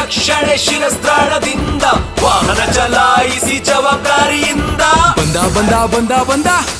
ರಕ್ಷಣೆ ಶಿರಸ್ತ್ರಾಣದಿಂದ ವಾಹನ ಚಲಾಯಿಸಿ ಜವಾಬ್ದಾರಿಯಿಂದ. ಬಂದ ಬಂದ ಬಂದ ಬಂದ.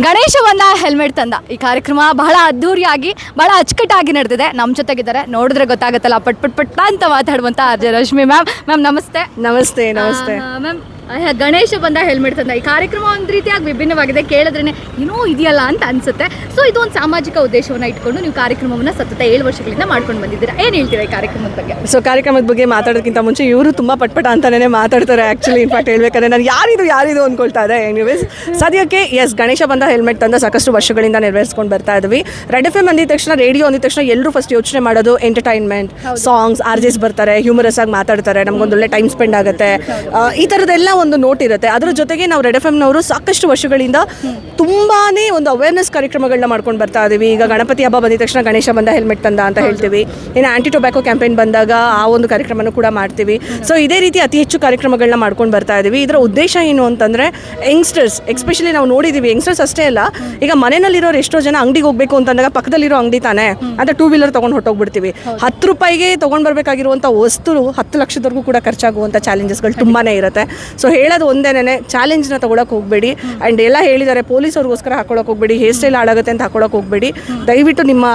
Ganesha ಬಂದ ಹೆಲ್ಮೆಟ್ ತಂದ. ಈ ಕಾರ್ಯಕ್ರಮ ಬಹಳ ಅದ್ದೂರಿಯಾಗಿ ಬಹಳ ಅಚ್ಚುಕಟ್ಟಾಗಿ ನಡೆದಿದೆ. ನಮ್ಮ ಜೊತೆಗಿದ್ದಾರೆ. ನೋಡಿದ್ರೆ ಗೊತ್ತಾಗುತ್ತಲ್ಲ ಪಟ್ ಪಟ್ ಪಟ್ ಅಂತ ಮಾತಾಡುವಂತ R J Rashmi ma'am. Ma'am ನಮಸ್ತೆ. ನಮಸ್ತೆ ನಮಸ್ತೆ. ಮ್ಯಾಮ್ ಗಣೇಶ ಬಂದ ಹೆಲ್ಮೆಟ್ ತಂದ. ಈ ಕಾರ್ಯಕ್ರಮ ಒಂದು ರೀತಿಯಾಗಿ ವಿಭಿನ್ನವಾಗಿದೆ. ಕೇಳಿದ್ರೆ ಏನೋ ಇದೆಯಲ್ಲ ಅಂತ ಅನ್ಸುತ್ತೆ. ಸೊ ಇದು ಒಂದು ಸಾಮಾಜಿಕ ಉದ್ದೇಶವನ್ನ ಇಟ್ಕೊಂಡು ನೀವು ಕಾರ್ಯಕ್ರಮವನ್ನ ಸತತ ಏಳು ವರ್ಷಗಳಿಂದ ಮಾಡ್ಕೊಂಡು ಬಂದಿದ್ದೀರಾ? ಏನು ಹೇಳ್ತೀರಾ ಈ ಕಾರ್ಯಕ್ರಮದ ಬಗ್ಗೆ? ಸೊ ಕಾರ್ಯಕ್ರಮದ ಬಗ್ಗೆ ಮಾತಾಡೋದಕ್ಕಿಂತ ಮುಂಚೆ ಇವರು ತುಂಬ ಪಟ್ಪಟ ಅಂತಾನೆ ಮಾತಾಡ್ತಾರೆ. ಆ್ಯಕ್ಚುಲಿ ಇನ್ಫ್ಯಾಕ್ಟ್ ಹೇಳ್ಬೇಕಂದ್ರೆ ನಾನು ಯಾರಿದು ಯಾರಿದು ಅಂದ್ಕೊಳ್ತಾ ಇದೆ ಎನಿವೇಸ್ ಸದ್ಯಕ್ಕೆ ಎಸ್ ಗಣೇಶ ಬಂದ ಹೆಲ್ಮೆಟ್ ತಂದ ಸಾಕಷ್ಟು ವರ್ಷಗಳಿಂದ ನೆರವೇರಿಸ್ಕೊಂಡು ಬರ್ತಾ ಇದ್ವಿ. ರೆಡ್ ಎಫ್ ಎಂ ಅಂದಿದ ತಕ್ಷಣ ರೇಡಿಯೋ ಅಂದಿದ ತಕ್ಷಣ ಎಲ್ಲರೂ ಫಸ್ಟ್ ಯೋಚನೆ ಮಾಡೋದು ಎಂಟರ್ಟೈನ್ಮೆಂಟ್ ಸಾಂಗ್ಸ್ ಆರ್ ಜೆಸ್ ಬರ್ತಾರೆ ಹ್ಯೂಮರಸ್ ಆಗಿ ಮಾತಾಡ್ತಾರೆ. ನಮ್ಗೊಂದು ಒಳ್ಳೆ ಟೈಮ್ ಸ್ಪೆಂಡ್ ಆಗುತ್ತೆ. ಈ ಥರದ್ದೆಲ್ಲ ಒಂದು ನೋಟ್ ಇರುತ್ತೆ. ಅದ್ರ ಜೊತೆಗೆ ನಾವು ರೆಡ್ ಎಫ್ ಎಮ್ನವರು ಸಾಕಷ್ಟು ವರ್ಷಗಳಿಂದ ತುಂಬಾನೇ ಒಂದು ಅವೇರ್ನೆಸ್ ಕಾರ್ಯಕ್ರಮಗಳನ್ನ ಮಾಡ್ಕೊಂಡು ಬರ್ತಾ ಇದೀವಿ. ಈಗ ಗಣಪತಿ ಹಬ್ಬ ಬಂದಿದ ತಕ್ಷಣ ಗಣೇಶ ಬಂದ ಹೆಲ್ಮೆಟ್ ತಂದ ಅಂತ ಹೇಳ್ತೀವಿ. ಇನ್ನು ಆಂಟಿ ಟೊಬ್ಯಾಕೋ ಕ್ಯಾಂಪೇನ್ ಬಂದಾಗ ಆ ಒಂದು ಕಾರ್ಯಕ್ರಮನ ಕೂಡ ಮಾಡ್ತೀವಿ. ಸೊ ಇದೇ ರೀತಿ ಅತಿ ಹೆಚ್ಚು ಕಾರ್ಯಕ್ರಮಗಳನ್ನ ಮಾಡ್ಕೊಂಡು ಬರ್ತಾ ಇದೀವಿ. ಇದರ ಉದ್ದೇಶ ಏನು ಅಂತಂದ್ರೆ ಯಂಗ್ಸ್ಟರ್ಸ್ ಎಸ್ಪೆಷಲಿ ನಾವು ನೋಡಿದೀವಿ ಯಂಗ್ಸ್ಟರ್ಸ್ ಅಷ್ಟೇ ಅಲ್ಲ ಈಗ ಮನೆಯಲ್ಲಿರೋರು ಎಷ್ಟೋ ಜನ ಅಂಗಡಿಗೆ ಹೋಗ್ಬೇಕು ಅಂತಂದಾಗ ಪಕ್ಕದಲ್ಲಿರೋ ಅಂಗಡಿ ತಾನೆ. ಅಂತ ಟೂ ವೀಲರ್ ತೊಗೊಂಡು ಹೊಟ್ಟೋಗ್ಬಿಡ್ತೀವಿ ಹತ್ತು ರೂಪಾಯಿಗೆ ತೊಗೊಂಡು ಬರಬೇಕಾಗಿರುವಂಥ ವಸ್ತು ಹತ್ತು ಲಕ್ಷದವರೆಗೂ ಕೂಡ ಖರ್ಚಾಗುವಂಥ ಚಾಲೆಂಜಸ್ಗಳು ತುಂಬಾ ಇರುತ್ತೆ. ಸೊ ಹೇಳೋದು ಒಂದೇನೆ ಚಾಲೆಂಜ್ನ ತಗೊಳಕ್ಕೆ ಹೋಗಬೇಡಿ. ಆ್ಯಂಡ್ ಎಲ್ಲ ಹೇಳಿದ್ದಾರೆ, ಪೊಲೀಸವ್ರಿಗೋಸ್ಕರ ಹಾಕೊಳಕ್ಕೆ ಹೋಗಬೇಡಿ ಹೇರ್ ಸ್ಟೈಲ್ ಹಾಳಾಗುತ್ತೆ ಅಂತ ಹಾಕೊಳಕ್ಕೆ ಹೋಗಬೇಡಿ. ದಯವಿಟ್ಟು ನಿಮ್ಮ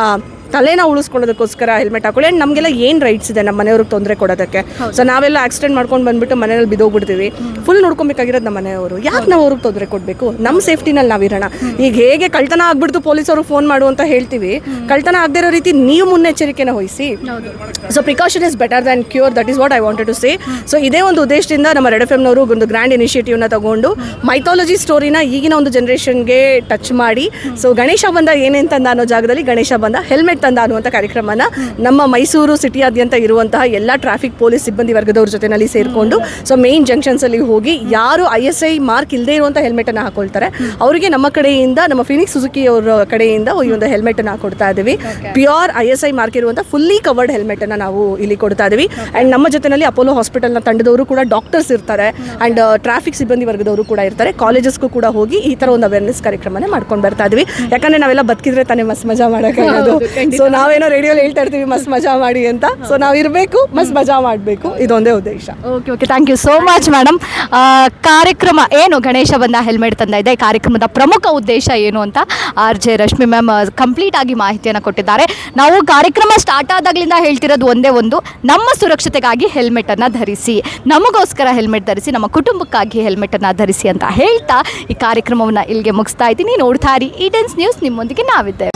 ತಲೆನ ಉಳಿಸ್ಕೊಳ್ಳೋದಕ್ಕೋಸ್ಕರ ಹೆಲ್ಮೆಟ್ ಹಾಕೊಳ್ಳಿ. ಆ್ಯಂಡ್ ನಮಗೆಲ್ಲ ಏನು ರೈಟ್ಸ್ ಇದೆ? ನಮ್ಮ ಮನೆಯವ್ರಿಗೆ ತೊಂದರೆ ಕೊಡೋದಕ್ಕೆ. ಸೊ ನಾವೆಲ್ಲ ಆಕ್ಸಿಡೆಂಟ್ ಮಾಡ್ಕೊಂಡು ಬಂದ್ಬಿಟ್ಟು ಮನೆಯಲ್ಲಿ ಬಿದ್ದೋಗ್ಬಿಡ್ತೀವಿ. ಫುಲ್ ನೋಡ್ಕೊಬೇಕಾಗಿರೋದು ನಮ್ಮ ಮನೆಯವರು. ಯಾಕೆ ನಾವು ಅವ್ರಿಗೆ ತೊಂದರೆ ಕೊಡಬೇಕು? ನಮ್ಮ ಸೇಫ್ಟಿನಲ್ಲಿ ನಾವಿರೋಣ ಈಗ ಹೇಗೆ ಕಳ್ತನ ಆಗ್ಬಿಡ್ತು ಪೊಲೀಸವ್ರಿಗೆ ಫೋನ್ ಮಾಡು ಅಂತ ಹೇಳ್ತೀವಿ. ಕಳ್ತನ ಆಗದಿರೋ ರೀತಿ ನೀವು ಮುನ್ನೆಚ್ಚರಿಕೆನ ವಹಿಸಿ. So precaution is better than cure that is what I wanted to say so ಇದೇ ಒಂದು ಉದ್ದೇಶದಿಂದ ನಮ್ಮ ರೆಡ್ ಎಫ್ ಎಮ್ನವರು ಒಂದು ಗ್ರ್ಯಾಂಡ್ ಇನಿಷಿಯೇಟಿವ್ನ ತಗೊಂಡು ಮೈಥಾಲಜಿ ಸ್ಟೋರಿನ ಈಗಿನ ಒಂದು ಜನ್ರೇಷನ್ಗೆ ಟಚ್ ಮಾಡಿ. ಸೊ ಗಣೇಶ ಬಂದ ಏನೇನು ತಂದ ಅನ್ನೋ ಜಾಗದಲ್ಲಿ ಗಣೇಶ ಬಂದ ಹೆಲ್ಮೆಟ್ ತಂದ ಅನ್ನುವಂಥ ಕಾರ್ಯಕ್ರಮನ ನಮ್ಮ ಮೈಸೂರು ಸಿಟಿಯಾದ್ಯಂತ ಇರುವಂತಹ ಎಲ್ಲ ಟ್ರಾಫಿಕ್ ಪೊಲೀಸ್ ಸಿಬ್ಬಂದಿ ವರ್ಗದವ್ರ ಜೊತೆನಲ್ಲಿ ಸೇರಿಕೊಂಡು ಸೊ ಮೇನ್ ಜಂಕ್ಷನ್ಸಲ್ಲಿ ಹೋಗಿ ಯಾರು ಐ ಎಸ್ ಐ ಮಾರ್ಕ್ ಇಲ್ಲದೆ ಇರುವಂಥ ಹೆಲ್ಮೆಟನ್ನು ಹಾಕೊಳ್ತಾರೆ. ಅವರಿಗೆ ನಮ್ಮ ಕಡೆಯಿಂದ ನಮ್ಮ ಫಿನಿಕ್ಸ್ ಸುಜುಕಿ ಅವರ ಕಡೆಯಿಂದ ಈ ಒಂದು ಹೆಲ್ಮೆಟನ್ನು ಕೊಡ್ತಾ ಇದ್ದೀವಿ. Pure I S I mark ಇರುವಂಥ ಫುಲ್ಲಿ ಕವರ್ಡ್ ಹೆಲ್ಮೆಟನ್ನು ನಾವು ಇಲ್ಲಿ ಕೊಡ್ತಾ ಇದ್ದೀವಿ. ಆ್ಯಂಡ್ ನಮ್ಮ ಜೊತೆನಲ್ಲಿ ಅಪೋಲೋ ಹಾಸ್ಪಿಟಲ್ನ ತಂಡದವರು ಕೂಡ ಡಾಕ್ಟರ್ಸ್ ಇರ್ತಾರೆ. ಆ್ಯಂಡ್ ಟ್ರಾಫಿಕ್ ಸಿಬ್ಬಂದಿ ವರ್ಗದವರು ಕೂಡ ಇರ್ತಾರೆ. ಕಾಲೇಜಸ್ಗೂ ಕೂಡ ಹೋಗಿ ಈ ಥರ ಒಂದು ಅವೇರ್ನೆಸ್ ಕಾರ್ಯಕ್ರಮನೇ ಮಾಡ್ಕೊಂಡು ಬರ್ತಾ ಇದ್ವಿ ಯಾಕಂದ್ರೆ ನಾವೆಲ್ಲ ಬದುಕಿದ್ರೆ ತಾನೇ ಮಸ್ ಮಜಾ ಮಾಡೋಕ್ಕಾಗೋದು ಸೊ ನಾವೇನೋ ರೇಡಿಯೋಲಿ ಹೇಳ್ತಾ ಇರ್ತೀವಿ, ಮಸ್ತ್ ಮಜಾ ಮಾಡಿ ಅಂತ. ಸೊ ನಾವು ಇರಬೇಕು, ಮಸ್ತ್ ಮಜಾ ಮಾಡಬೇಕು. ಇದೊಂದೇ ಉದ್ದೇಶ. Okay okay thank you so much madam ಕಾರ್ಯಕ್ರಮ ಏನು? ಗಣೇಶ ಬಂದ ಹೆಲ್ಮೆಟ್ ತಂದ ಇದೆ ಕಾರ್ಯಕ್ರಮದ ಪ್ರಮುಖ ಉದ್ದೇಶ ಏನು ಅಂತ R J Rashmi ma'am complete ಆಗಿ ಮಾಹಿತಿಯನ್ನು ಕೊಟ್ಟಿದ್ದಾರೆ. ನಾವು ಕಾರ್ಯಕ್ರಮ ಸ್ಟಾರ್ಟ್ ಆದಾಗ್ಲಿಂದ ಹೇಳ್ತಿರೋದು ಒಂದೇ ಒಂದು, ನಮ್ಮ ಸುರಕ್ಷತೆಗಾಗಿ ಹೆಲ್ಮೆಟನ್ನು ಧರಿಸಿ, ನಮಗೋಸ್ಕರ ಹೆಲ್ಮೆಟ್ ಧರಿಸಿ, ನಮ್ಮ ಕುಟುಂಬಕ್ಕಾಗಿ ಹೆಲ್ಮೆಟನ್ನು ಧರಿಸಿ ಅಂತ ಹೇಳ್ತಾ ಈ ಕಾರ್ಯಕ್ರಮವನ್ನು ಇಲ್ಲಿಗೆ ಮುಗಿಸ್ತಾ ಇದ್ದೀನಿ. ನೋಡ್ತಾ ಇರಿ ಈ ನ್ಯೂಸ್ ನಿಮ್ಮೊಂದಿಗೆ ನಾವಿದ್ದೇವೆ.